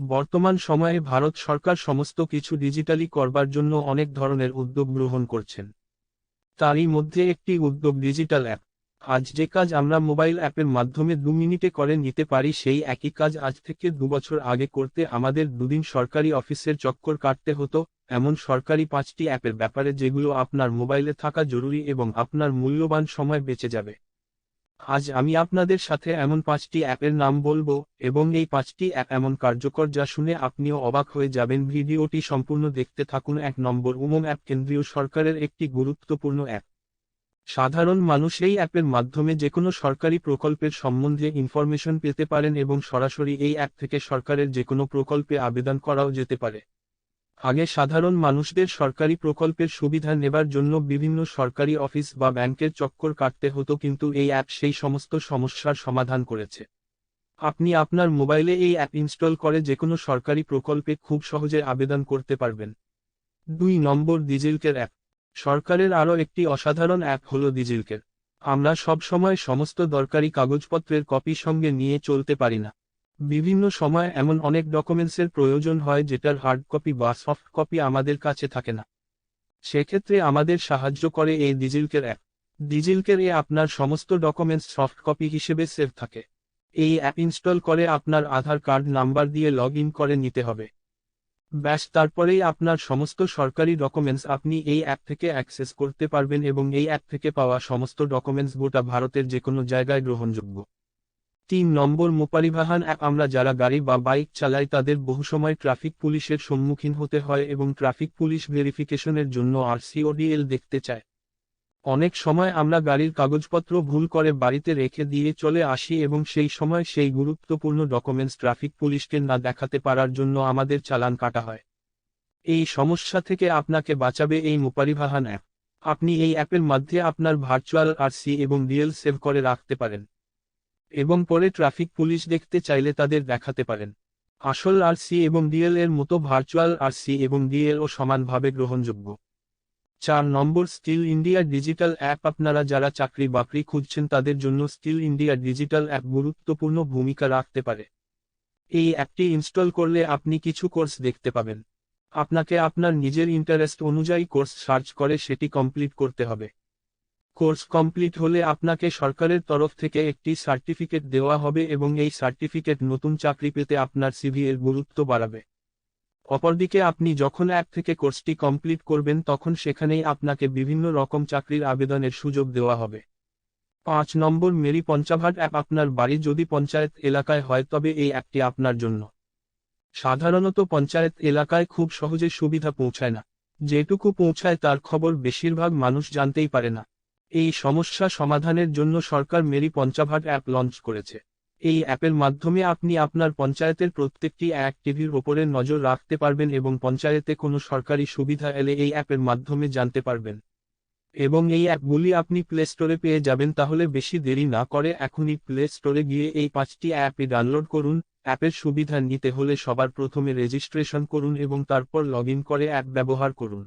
বর্তমান সময়ে ভারত সরকার সমস্ত কিছু ডিজিটালি করবার জন্য অনেক ধরনের উদ্যোগ গ্রহণ করছেন। তারই মধ্যে একটি উদ্যোগ ডিজিটাল অ্যাপ। আজ যে কাজ আমরা মোবাইল অ্যাপের মাধ্যমে দু মিনিটে করে নিতে পারি সেই একই কাজ আজ থেকে দুবছর আগে করতে আমাদের দুদিন সরকারি অফিসের চক্কর কাটতে হতো, এমন সরকারি পাঁচটি অ্যাপের ব্যাপারে যেগুলো আপনার মোবাইলে থাকা জরুরি এবং আপনার মূল্যবান সময় বেঁচে যাবে। আজ আমি আপনাদের সাথে এমন পাঁচটি অ্যাপের নাম বলব, এবং এই পাঁচটি অ্যাপ এমন কার্যকর যা শুনে আপনিও অবাক হয়ে যাবেন। ভিডিওটি সম্পূর্ণ দেখতে থাকুন। এক নম্বর, উমং অ্যাপ কেন্দ্রীয় সরকারের একটি গুরুত্বপূর্ণ অ্যাপ। সাধারণ মানুষ এই অ্যাপের মাধ্যমে যে কোনো সরকারি প্রকল্পের সম্বন্ধে ইনফরমেশন পেতে পারেন এবং সরাসরি এই অ্যাপ থেকে সরকারের যে কোনো প্রকল্পে আবেদন করাও যেতে পারে। আগে সাধারণ মানুষদের সরকারি প্রকল্পের সুবিধা নেবার জন্য বিভিন্ন সরকারি অফিস বা ব্যাংকের চক্কর কাটতে হতো কিন্তু এই অ্যাপ সেই সমস্ত সমস্যার সমাধান করেছে। আপনি আপনার মোবাইলে এই অ্যাপ ইনস্টল করে যে কোনো সরকারি প্রকল্পে খুব সহজে আবেদন করতে পারবেন। দুই নম্বর ডিজিলকের অ্যাপ। সরকারের আরও একটি অসাধারণ অ্যাপ হল ডিজিলকের। আমরা সব সময় সমস্ত দরকারি কাগজপত্রের কপি সঙ্গে নিয়ে চলতে পারি না। বিভিন্ন সময় এমন অনেক ডকুমেন্টসের প্রয়োজন হয় যেটার হার্ড কপি বা সফট কপি আমাদের কাছে থাকে না। সেক্ষেত্রে আমাদের সাহায্য করে এই ডিজিলকের অ্যাপ ডিজিলকের এ আপনার সমস্ত ডকুমেন্টস সফট কপি হিসেবে সেভ থাকে। এই অ্যাপ ইনস্টল করে আপনার আধার কার্ড নাম্বার দিয়ে লগ করে নিতে হবে। ব্যাস, তারপরেই আপনার সমস্ত সরকারি ডকুমেন্টস আপনি এই অ্যাপ থেকে অ্যাক্সেস করতে পারবেন এবং এই অ্যাপ থেকে পাওয়া সমস্ত ডকুমেন্টস গোটা ভারতের যে কোনো জায়গায় গ্রহণযোগ্য। তিন নম্বর মোপারিবাহান অ্যাপ আমরা যারা গাড়ি বা বাইক চালাই তাদের বহু সময় ট্রাফিক পুলিশের সম্মুখীন হতে হয় এবং ট্রাফিক পুলিশ ভেরিফিকেশনের জন্য আরসিওডিএল দেখতে চায়। অনেক সময় আমরা গাড়ির কাগজপত্র ভুল করে বাড়িতে রেখে দিয়ে চলে আসি এবং সেই সময় সেই গুরুত্বপূর্ণ ডকুমেন্টস ট্রাফিক পুলিশকে না দেখাতে পারার জন্য আমাদের চালান কাটা হয়। এই সমস্যা থেকে আপনাকে বাঁচাবে এই মোপারিবাহান অ্যাপ। আপনি এই অ্যাপের মাধ্যমে আপনার ভার্চুয়াল আরসি এবং ডিএল সেভ করে রাখতে পারেন। এবং পরে ট্রাফিক পুলিশ দেখতে চাইলে তাদের দেখাতে পারেন। আসল আরসি এবং ডিএল এর মতো ভার্চুয়াল আরসি এবং ডিএল ও সমানভাবে গ্রহণযোগ্য। চার নম্বর, স্টিল ইন্ডিয়া ডিজিটাল অ্যাপ। আপনারা যারা চাকরি বাকরি খুঁজছেন, তাদের জন্য স্টিল ইন্ডিয়া ডিজিটাল অ্যাপ গুরুত্বপূর্ণ ভূমিকা রাখতে পারে। এই অ্যাপটি ইনস্টল করলে আপনি কিছু কোর্স দেখতে পাবেন। আপনাকে আপনার নিজের ইন্টারেস্ট অনুযায়ী কোর্স সার্চ করে সেটি কমপ্লিট করতে হবে। কোর্স কমপ্লিট হলে আপনাকে সরকারের তরফ থেকে একটি সার্টিফিকেট দেওয়া হবে এবং এই সার্টিফিকেট নতুন চাকরি পেতে আপনার সিভি এর গুরুত্ব বাড়াবে। অপরদিকে আপনি যখন অ্যাপ থেকে কোর্সটি কমপ্লিট করবেন, তখন সেখানেই আপনাকে বিভিন্ন রকম চাকরির আবেদনের সুযোগ দেওয়া হবে। পাঁচ নম্বর মেরি পঞ্চাভাট অ্যাপ আপনার বাড়ি যদি পঞ্চায়েত এলাকায় হয়, তবে এই অ্যাপটি আপনার জন্য। সাধারণত পঞ্চায়েত এলাকায় খুব সহজে সুবিধা পৌঁছায় না। যেটুকু পৌঁছায় তার খবর বেশিরভাগ মানুষ জানতেই পারে না। এই সমস্যা সমাধানের জন্য সরকার মেরি পঞ্চাভাট অ্যাপ লঞ্চ করেছে। এই অ্যাপের মাধ্যমে আপনি আপনার পঞ্চায়েতের প্রত্যেকটি অ্যাক্টিভির ওপরে নজর রাখতে পারবেন এবং পঞ্চায়েতে কোনো সরকারি সুবিধা এলে এই অ্যাপের মাধ্যমে জানতে পারবেন। এবং এই অ্যাপগুলি আপনি প্লে স্টোরে পেয়ে যাবেন তাহলে বেশি দেরি না করে এখনই প্লে স্টোরে গিয়ে এই পাঁচটি অ্যাপে ডাউনলোড করুন, অ্যাপের সুবিধা নিতে হলে সবার প্রথমে রেজিস্ট্রেশন করুন এবং তারপর লগ করে অ্যাপ ব্যবহার করুন।